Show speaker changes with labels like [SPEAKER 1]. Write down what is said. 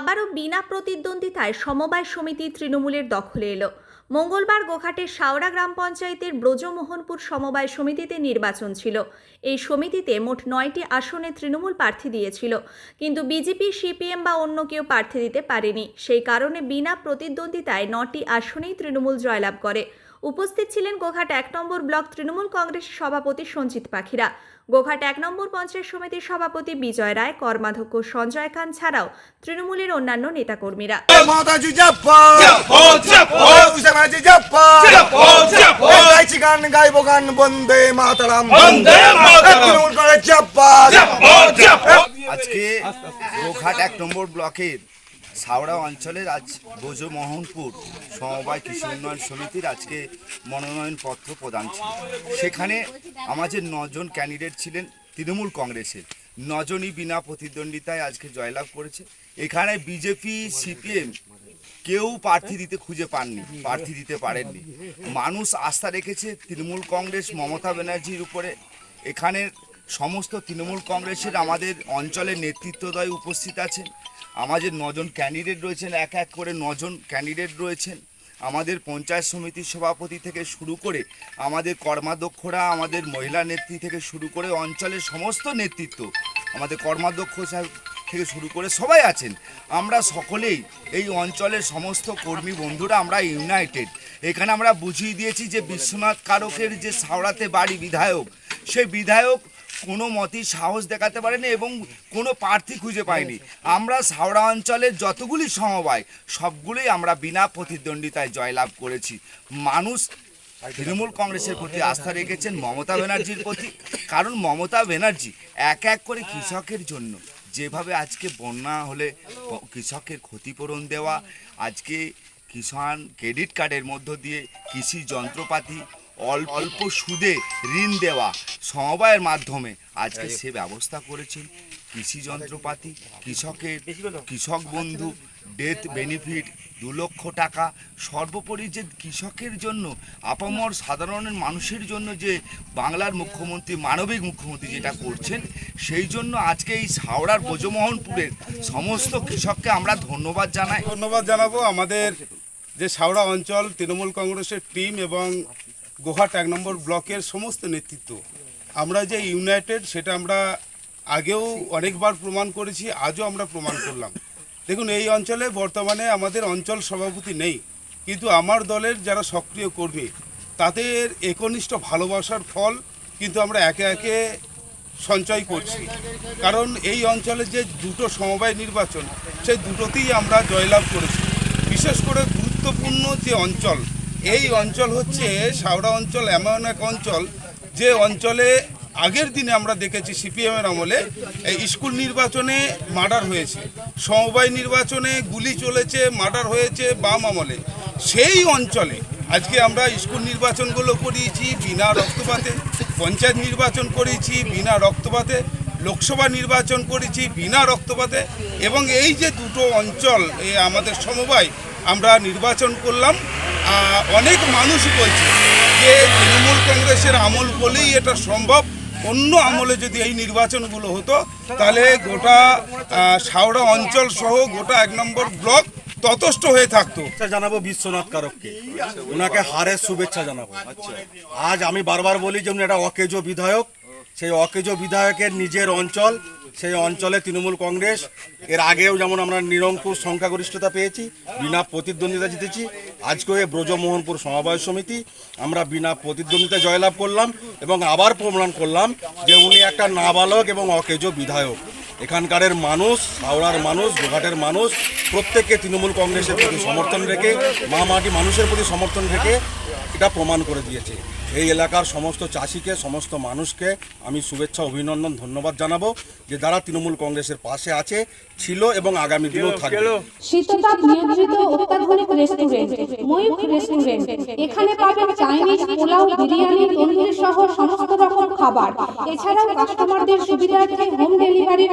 [SPEAKER 1] আবারও বিনা প্রতিদ্বন্দ্বিতায় সমবায় সমিতি তৃণমূলের দখলে এলো। মঙ্গলবার গোঘাটের শাওড়া গ্রাম পঞ্চায়েতের ব্রজমোহনপুর সমবায় সমিতিতে নির্বাচন ছিল। এই সমিতিতে মোট নয়টি আসনে তৃণমূল প্রার্থী দিয়েছিল। কিন্তু বিজেপি, সিপিএম বা অন্য কেউ প্রার্থী দিতে পারেনি। সেই কারণে বিনা প্রতিদ্বন্দ্বিতায় নটি আসনেই তৃণমূল জয়লাভ করে। উপস্থিত ছিলেন গোঘাট এক নম্বর ব্লক তৃণমূল কংগ্রেসের সভাপতি সঞ্জিত পাখিরা। গোঘাট এক নম্বর পঞ্চায়েত সমিতির সভাপতি বিজয় রায় কর্মাধ্যক্ষ সঞ্জয় খান ছাড়াও তৃণমূলের অন্যান্য নেতাকর্মীরা।
[SPEAKER 2] গান গাইবো গান বন্দে মাতারাম।
[SPEAKER 3] আজকে গোঘাট এক নম্বর ব্লকের সাওড়া অঞ্চলের আজ ব্রজমোহনপুর সমবায় কৃষি উন্নয়ন সমিতির আজকে মনোনয়নপত্র প্রদান ছিল। সেখানে আমাদের নজন ক্যান্ডিডেট ছিলেন তৃণমূল কংগ্রেসের। নজনই বিনা প্রতিদ্বন্দ্বিতায় আজকে জয়লাভ করেছে। এখানে বিজেপি, সিপিএম কেউ প্রার্থী দিতে খুঁজে পাননি, প্রার্থী দিতে পারেননি। মানুষ আস্থা রেখেছে তৃণমূল কংগ্রেস, মমতা ব্যানার্জির উপরে। এখানে সমস্ত তৃণমূল কংগ্রেসের আমাদের অঞ্চলের নেতৃত্বদয় উপস্থিত আছেন। আমাদের নজন ক্যান্ডিডেট রয়েছেন, এক এক করে নজন ক্যান্ডিডেট রয়েছেন। আমাদের পঞ্চায়েত সমিতির সভাপতি থেকে শুরু করে আমাদের কর্মাধ্যক্ষরা, আমাদের মহিলা নেত্রী থেকে শুরু করে অঞ্চলের সমস্ত নেতৃত্ব, আমাদের কর্মাধ্যক্ষ থেকে শুরু করে সবাই আছেন। আমরা সকলেই এই অঞ্চলের সমস্ত কর্মী বন্ধুরা, আমরা ইউনাইটেড এখানে আমরা বুঝিয়ে দিয়েছি যে বিশ্বনাথ কারকের যে সাওড়াতে বাড়ি বিধায়ক, সেই বিধায়ক কোনো মতেই সাহস দেখাতে পারেনি এবং কোনো প্রার্থী খুঁজে পায়নি। আমরা সাওড়া অঞ্চলের যতগুলি সমবায়, সবগুলোই আমরা বিনা প্রতিদ্বন্দ্বিতায় জয়লাভ করেছি। মানুষ তৃণমূল কংগ্রেসের প্রতি আস্থা রেখেছেন, মমতা ব্যানার্জির প্রতি। কারণ মমতা ব্যানার্জি এক এক করে কৃষকের জন্য, যেভাবে আজকে বন্যা হলে কৃষকের ক্ষতিপূরণ দেওয়া, আজকে কিষাণ ক্রেডিট কার্ডের মধ্য দিয়ে কৃষি যন্ত্রপাতি অল্প অল্প সুদে ঋণ দেওয়া সমবায়ের মাধ্যমে। আজকে সে ব্যবস্থা করেছেন কৃষি যন্ত্রপাতি কৃষকের কৃষক বন্ধু ডেথ বেনিফিট দু লক্ষ টাকা। সর্বোপরি যে কৃষকের জন্য আপামর সাধারণের মানুষের জন্য যে বাংলার মুখ্যমন্ত্রী মানবিক মুখ্যমন্ত্রী যেটা করছেন সেই জন্য আজকে এই হাওড়ার ব্রজমোহনপুরের সমস্ত কৃষককে আমরা ধন্যবাদ জানাই।
[SPEAKER 4] ধন্যবাদ জানাব। আমাদের যে সাউড়া অঞ্চল তৃণমূল কংগ্রেসের টিম এবং গোহাট এক নম্বর ব্লকের সমস্ত নেতৃত্ব। আমরা যে ইউনাইটেড সেটা আমরা আগেও অনেকবার প্রমাণ করেছি, আজও আমরা প্রমাণ করলাম। দেখুন, এই অঞ্চলে বর্তমানে আমাদের অঞ্চল সভাপতি নেই, কিন্তু আমার দলের যারা সক্রিয় কর্মী, তাদের একনিষ্ঠ ভালোবাসার ফল কিন্তু আমরা একে একে সঞ্চয় করছি। কারণ এই অঞ্চলে যে দুটো সমবায় নির্বাচন, সেই দুটোতেই আমরা জয়লাভ করেছি। বিশেষ করে গুরুত্বপূর্ণ যে অঞ্চল এই অঞ্চল হচ্ছে সাউড়া অঞ্চল, এমন এক অঞ্চল, যে অঞ্চলে আগের দিনে আমরা দেখেছি সিপিএমের আমলে এই স্কুল নির্বাচনে মার্ডার হয়েছে, সমবায় নির্বাচনে গুলি চলেছে, মার্ডার হয়েছে বাম আমলে। সেই অঞ্চলে আজকে আমরা স্কুল নির্বাচনগুলো করিয়েছি, বিনা রক্তপাতে, পঞ্চায়েত নির্বাচন করেছি বিনা রক্তপাতে, লোকসভা নির্বাচন করেছি বিনা রক্তপাতে, এবং এই যে দুটো অঞ্চল আমাদের সমবায়, আমরা নির্বাচন করলাম। অনেক মানুষ বলছে যে তৃণমূল কংগ্রেসের আমল বলেই এটা সম্ভব। অন্য আমলে যদি এই নির্বাচনগুলো হতো, তাহলে গোটা সাউড়া অঞ্চল সহ গোটা এক নম্বর ব্লক ততষ্ট হয়ে থাকতো।
[SPEAKER 5] শুভেচ্ছা জানাব বিশ্বনাথ কারককে। ওনাকে হারের শুভেচ্ছা জানাব। আজ আমি বারবার বলি যে উনি একটা অকেজো বিধায়ক। সেই অকেজো বিধায়কের নিজের অঞ্চল সেই অঞ্চলে তৃণমূল কংগ্রেস, এর আগেও যেমন আমরা নিরঙ্কুশ সংখ্যাগরিষ্ঠতা পেয়েছি, বিনা প্রতিদ্বন্দ্বিতা জিতেছি, আজকেও এই ব্রজমোহনপুর সমবায় সমিতি, আমরা বিনা প্রতিদ্বন্দ্বিতা জয়লাভ করলাম এবং আবার প্রমাণ করলাম যে উনি একটা নাবালক এবং অকেজ বিধায়ক। এখানকারের মানুষ হাওড়ার মানুষ গোঘাটের মানুষ প্রত্যেককে তৃণমূল কংগ্রেসের প্রতি সমর্থন রেখে মা মাটি মানুষের প্রতি সমর্থন রেখে এটা প্রমাণ করে দিয়েছে। এই এলাকার সমস্ত চাষিকে সমস্ত মানুষকে আমি শুভেচ্ছা অভিনন্দন ধন্যবাদ জানাব যে যারা তৃণমূল কংগ্রেসের পাশে আছে ছিল এবং আগামী দিনেও থাকবে।
[SPEAKER 6] শীততাপ নিয়ন্ত্রিত অত্যাধুনিক রেস্টুরেন্ট ময়ূখ রেস্টুরেন্ট এখানে পাবেন চাইনিজ পোলাও বিরিয়ানি তন্দুরি সহ সমস্ত রকম খাবার। এছাড়াও কাস্টমারদের সুবিধার্থে হোম ডেলিভারির